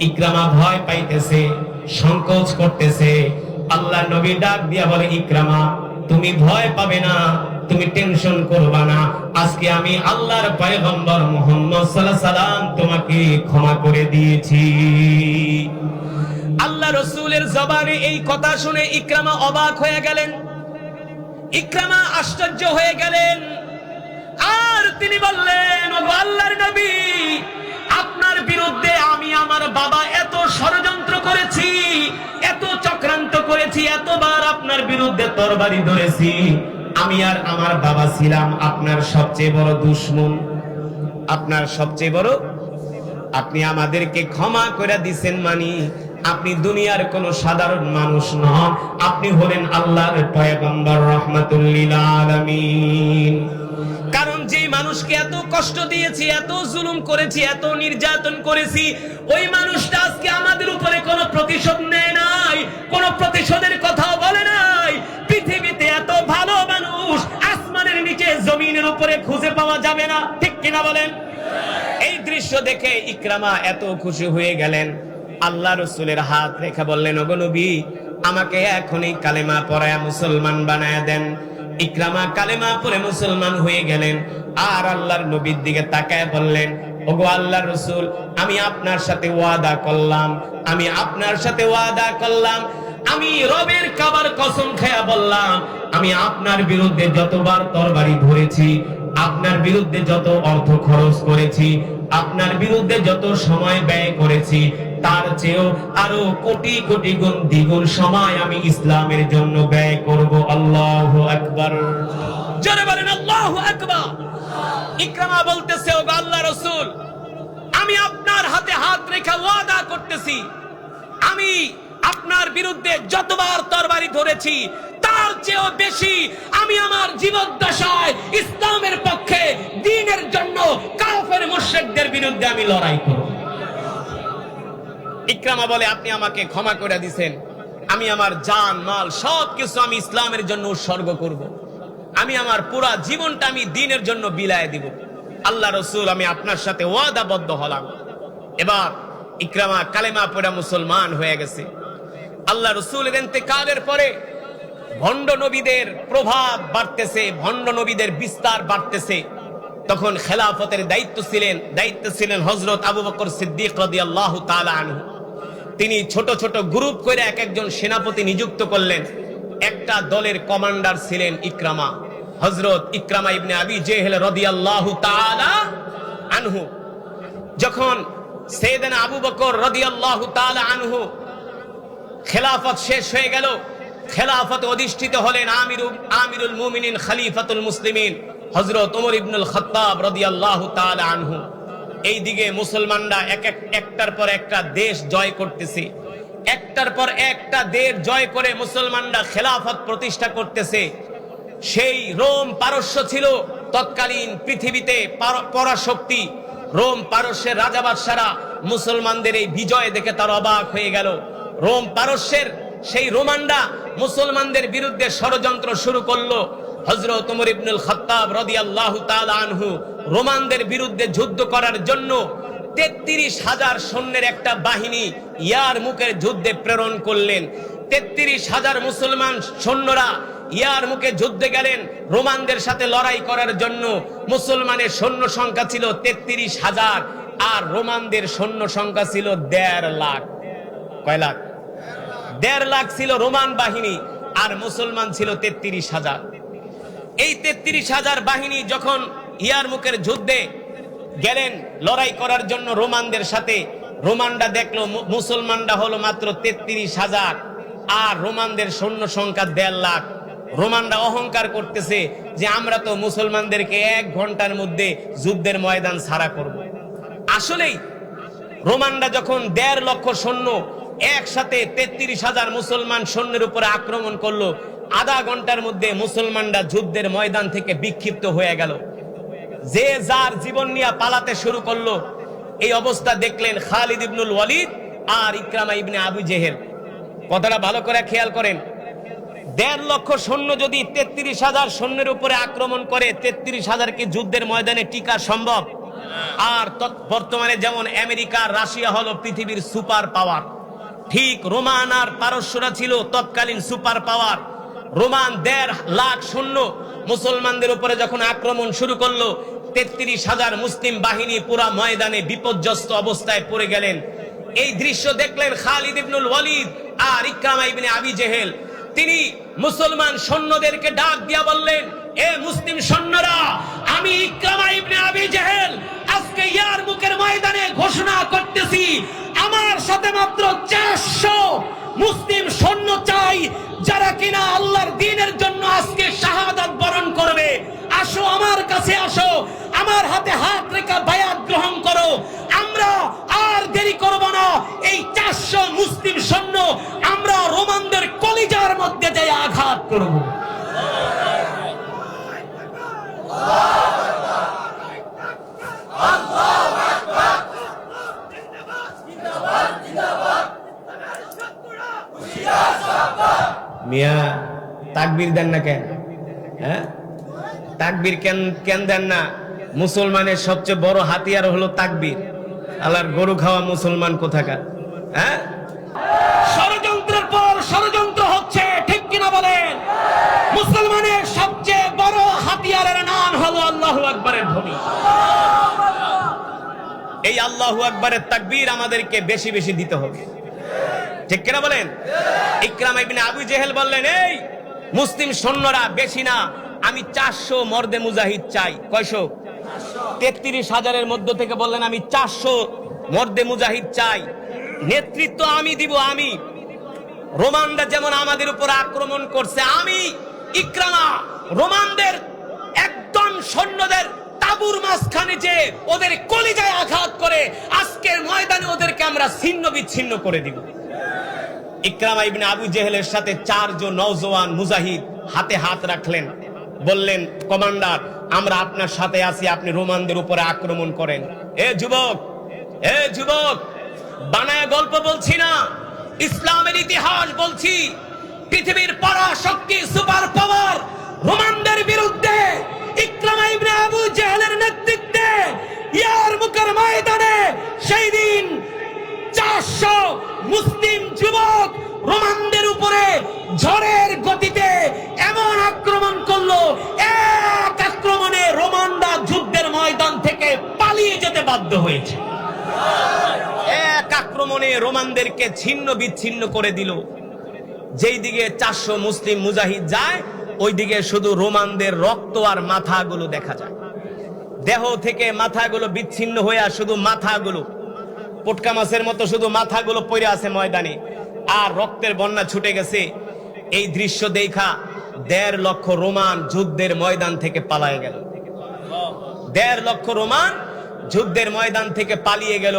ইকরামা ভয় পাইতেছে, সংকোচ করতেছে। আল্লাহ নবী ডাক দিয়া বলে, ইকরামা, তুমি ভয় পাবে না, তুমি টেনশন করবা না। আজকে আমি আল্লাহর পয়গম্বর মুহাম্মদ সাল্লাম তোমাকে ক্ষমা করে দিয়েছি। আল্লাহ রসুলের জবানে এই কথা শুনে ইকরামা অবাক হয়ে গেলেন। ইকরামা আশ্চর্য হয়ে গেলেন। আর তিনি বললেন আল্লাহর নবী আপনার বিরুদ্ধে আমি আমার বাবা এত ষড়যন্ত্র করেছি, এত চক্রান্ত করেছি, এতবার আপনার বিরুদ্ধে তরবারি ধরেছি। আমি আর আমার বাবা ছিলাম আপনার সবচেয়ে বড় দুশ্মন। আপনার সবচেয়ে বড়? আপনি আমাদেরকে ক্ষমা করে দিছেন মানি। আপনি দুনিয়ার কোন সাধারণ মানুষ নন। আপনি হলেন আল্লাহর পয়গম্বর রহমাতুল্লিল আলামিন। মানুষকে এত কষ্ট দিয়েছি, এত জুলুম করেছি, এত নির্যাতন করেছি, ওই মানুষটা আজকে আমাদের উপরে কোনো প্রতিশোধ নেয় নাই, কোনো প্রতিশোধের কথাও বলে নাই। পৃথিবীতে এত ভালো মানুষ আসমানের নিচে জমিনের উপরে খুঁজে পাওয়া যাবে না, ঠিক কিনা বলেন? এই দৃশ্য দেখে ইকরামা এত খুশি হয়ে গেলেন। আল্লাহ রসুলের হাত রেখে বললেন নবী, আমাকে এখনই কালেমা পড়ায় মুসলমান বানায় দেন। ইকরামা কালেমা পরে মুসলমান হয়ে গেলেন। আর আল্লাহর নবীর দিকে তাকায় বললেন, ওগো আল্লাহ রসুল, আমি আপনার সাথে ওয়াদা করলাম, আমি আপনার সাথে ওয়াদা করলাম, আমি রবের কাবার কসম খেয়া বললাম, আমি আপনার বিরুদ্ধে যতবার তরবারি ধরেছি, আপনার বিরুদ্ধে যত অর্থ খরচ করেছি, আপনার বিরুদ্ধে যত সময় ব্যয় করেছি তার চেয়েও আরও কোটি কোটি গুণ দ্বিগুণ সময় আমি ইসলামের জন্য ব্যয় করব। আল্লাহ আকবার। জোরে বলেন, আল্লাহ আকবার। ইকরামা বলতেছে ও আল্লাহ রসুল, আমি আপনার হাতে হাত রেখে ওয়াদা করতেছি। আমি আপনার বিরুদ্ধে যতবার তরবারি ধরেছি, তার চেয়েও বেশি আমি আমার জীবদ্দশায় ইসলামের পক্ষে, দিনের জন্য কাফের মুশরিকদের বিরুদ্ধে আমি লড়াই করব। ইকরামা বলে, আপনি আমাকে ক্ষমা করে দিছেন। আমি আমার জান, মাল সব কিছু আমি ইসলামের জন্য উৎসর্গ করব। আমি আমার পুরা জীবনটা আমি দিনের জন্য বিলায় দিব। আল্লাহ রসুল, আমি আপনার সাথে ওয়াদাবদ্ধ হলাম। এবার ইকরামা কালেমা পড়া মুসলমান হয়ে গেছে। আল্লাহ রসুল রসুলের এতেকালের পরে ভণ্ড নবীদের প্রভাব বাড়তেছে, ভণ্ড নবীদের বিস্তার বাড়তেছে। তখন খেলাফতের দায়িত্ব ছিলেন দায়িত্ব ছিলেন হজরত আবু বকর সিদ্দিক রাদিয়াল্লাহু তালা আনহু। তিনি ছোট ছোট গ্রুপ করে এক একজন সেনাপতি নিযুক্ত করলেন। একটা দলের কমান্ডার ছিলেন ইকরামা হজরত ইকরামা ইবনে আবি জেহেল রাদিয়াল্লাহু তাআলা আনহু। যখন সেদিন আবু বকর রাদিয়াল্লাহু তাআলা আনহু খেলাফত শেষ হয়ে গেল, খেলাফত অধিষ্ঠিত হলেন আমিরুল আমিরুল মুমিনিন খলিফাতুল মুসলিমিন হযরত ওমর ইবনুল খাত্তাব রাদিয়াল্লাহু তাআলা আনহু। এই দিকে মুসলমানরা এক এক একটার পর একটা দেশ জয় করতেছে। একটার পর একটা দেশ জয় করে মুসলমানরা খেলাফত প্রতিষ্ঠা করতেছে। সেই রোম পারস্য ছিল তৎকালীন পৃথিবীতে পরাশক্তি। রোম পারস্যের রাজা বাদশারা মুসলমানদের এই বিজয় দেখে তার অবাক হয়ে গেল। রোম পারস্যের সেই রোমানরা মুসলমানদের বিরুদ্ধে ষড়যন্ত্র শুরু করল। হজরত উমর ইবনুল খত্তাব রাদিয়াল্লাহু তাআলা আনহু রোমানদের বিরুদ্ধে যুদ্ধ করার জন্য তেত্রিশ হাজার সৈন্যের একটা বাহিনী ইয়ার মুখের যুদ্ধে প্রেরণ করলেন। তেত্রিশ হাজার মুসলমান সৈন্যরা ইয়ার মুখে যুদ্ধে গেলেন রোমানদের সাথে লড়াই করার জন্য। মুসলমানের সৈন্য সংখ্যা ছিল তেত্রিশ হাজার আর রোমানদের সৈন্য সংখ্যা ছিল দেড় লাখ। কয় লাখ? দেড় লাখ ছিল রোমান বাহিনী আর মুসলমান ছিল তেত্রিশ হাজার। এই তেত্রিশ হাজার বাহিনী যখন ইয়ার মুখের যুদ্ধে গেলেন লড়াই করার জন্য রোমানদের সাথে। রোমানরা দেখল মুসলমানরা হলো মাত্র তেত্রিশ হাজার, আর রোমানদের সৈন্য সংখ্যা দেড় লাখ। রোমানরা অহংকার করতেছে যে আমরা তো মুসলমানদেরকে এক ঘণ্টার মধ্যে যুদ্ধের ময়দান ছাড়া করব। আসলেই রোমানরা যখন দেড় লক্ষ সৈন্য একসাথে তেত্রিশ হাজার মুসলমান সৈন্যের উপরে আক্রমণ করল, আধা ঘণ্টার মধ্যে মুসলমানরা যুদ্ধের ময়দান থেকে বিক্ষিপ্ত হয়ে গেল। যে যার জীবন নিয়ে পালাতে শুরু করল, এই অবস্থা দেখলেন খালিদ ইবনুল ওয়ালিদ আর ইকরামা ইবনে আবু জেহেল। কথাটা ভালো করে খেয়াল করেন। দেড় লক্ষ সৈন্য যদি তেত্রিশ হাজার সৈন্যের উপরে আক্রমণ করে, তেত্রিশ হাজার কি যুদ্ধের ময়দানে টিকা সম্ভব? আর বর্তমানে যেমন আমেরিকা, রাশিয়া হলো পৃথিবীর সুপার পাওয়ার। ঠিক রোমান আর পারস্যরা ছিল তৎকালীন সুপার পাওয়ার। রোমান দেড় লাখ শূন্য মুসলমানদের উপরে যখন আক্রমণ শুরু করল, তেত্রিশ হাজার মুসলিম বাহিনী পুরা ময়দানে বিপর্যস্ত অবস্থায় পড়ে গেলেন। এই দৃশ্য দেখলেন খালিদ ইবনুল ওয়ালিদ আর ইকরামা ইবনে আবি জেহেল। তিনি মুসলমান সৈন্যদেরকে ডাক দিয়া বললেন, এ মুসলিম সৈন্যরা, আমি ইকরামা ইবনে আবি জেহেল, আজকে ইয়ার মুখের ময়দানে ঘোষণা করতেছি, আমার সাথে মাত্র চারশো মুসলিম সৈন্য চাই কিনা আল্লাহর দিনের জন্য আজকে শাহাদাত বরণ করবে। আসো আমার কাছে আসো, আমার হাতে হাত রেখা বায়াত গ্রহণ করো। আমরা আর দেরি করব না, এই চারশো মুসলিম সৈন্য আমরা রোমানদের কলিজার মধ্যে যাই আঘাত করব। মিয়া তাকবির দেন না কেন? হ্যাঁ? তাকবির কেন কেন দেন না? মুসলমানের সবচেয়ে বড় হাতিয়ার হলো তাকবির। আল্লাহর গরু খাওয়া মুসলমান কোথাকার? হ্যাঁ? ষড়যন্ত্রের পর ষড়যন্ত্র হচ্ছে ঠিক কিনা বলেন? মুসলমানের সবচেয়ে বড় হাতিয়ারের নাম হলো আল্লাহু আকবরের ধ্বনি। এই আল্লাহু আকবরের তাকবীর আমাদেরকে বেশি বেশি দিতে হবে। ঠিক কিনা বলেন? ইকরাম আবু জেহেল বললেন, এই মুসলিম সৈন্যরা বেশি না, আমি চারশো মর্দে মুজাহিদ চাই। কয়শো? তেত্রিশ হাজারের মধ্য থেকে বললেন, আমি চারশো মর্দে মুজাহিদ চাই। নেতৃত্ব আমি দিব, আমি। রোমানরা যেমন আমাদের উপর আক্রমণ করছে, আমি, ইকরামা, রোমানদের একদম সৈন্যদের তাবুর মাঝখানে যে ওদের কলিজায় আঘাত করে, আজকের ময়দানে ওদেরকে আমরা ছিন্ন বিচ্ছিন্ন করে দিব। ইকরামা ইবনে আবু জেহেলের সাথে চারজন নওজওয়ান মুজাহিদ হাতে হাত রাখলেন। বললেন, কমান্ডার, আমরা আপনার সাথে আছি, আপনি রোমানদের উপরে আক্রমণ করেন। এ যুবক এ যুবক, বানায় গল্প বলছি না, ইসলামের ইতিহাস বলছি, পৃথিবীর পরাশক্তি, সুপার পাওয়ার রোমানদের বিরুদ্ধে ইকরামা ইবনে আবু জেহেলের নেতৃত্বে ইয়ার মুখের ময়দানে সেই দিন চারশো মুসলিম যুবক রোমানদের উপরে ঝড়ের গতিতে এমন আক্রমণ করল, এক আক্রমণে রোমানরা যুদ্ধের ময়দান থেকে পালিয়ে যেতে বাধ্য হয়েছে। এক আক্রমণে রোমানদেরকে ছিন্ন বিচ্ছিন্ন করে দিল। যেই দিকে চারশো মুসলিম মুজাহিদ যায়, ওই দিকে শুধু রোমানদের রক্ত আর মাথাগুলো দেখা যায়। দেহ থেকে মাথাগুলো বিচ্ছিন্ন হয়ে শুধু মাথাগুলো, পটকা মাছের মতো শুধু মাথাগুলো পড়ে আছে ময়দানে। আর রক্তের বন্যা ছুটে গেছে। এই দৃশ্য দেখা দেড় লক্ষ রোমান যুদ্ধের ময়দান থেকে পালায় গেল। দেড় লক্ষ রোমান যুদ্ধের ময়দান থেকে পালিয়ে গেল।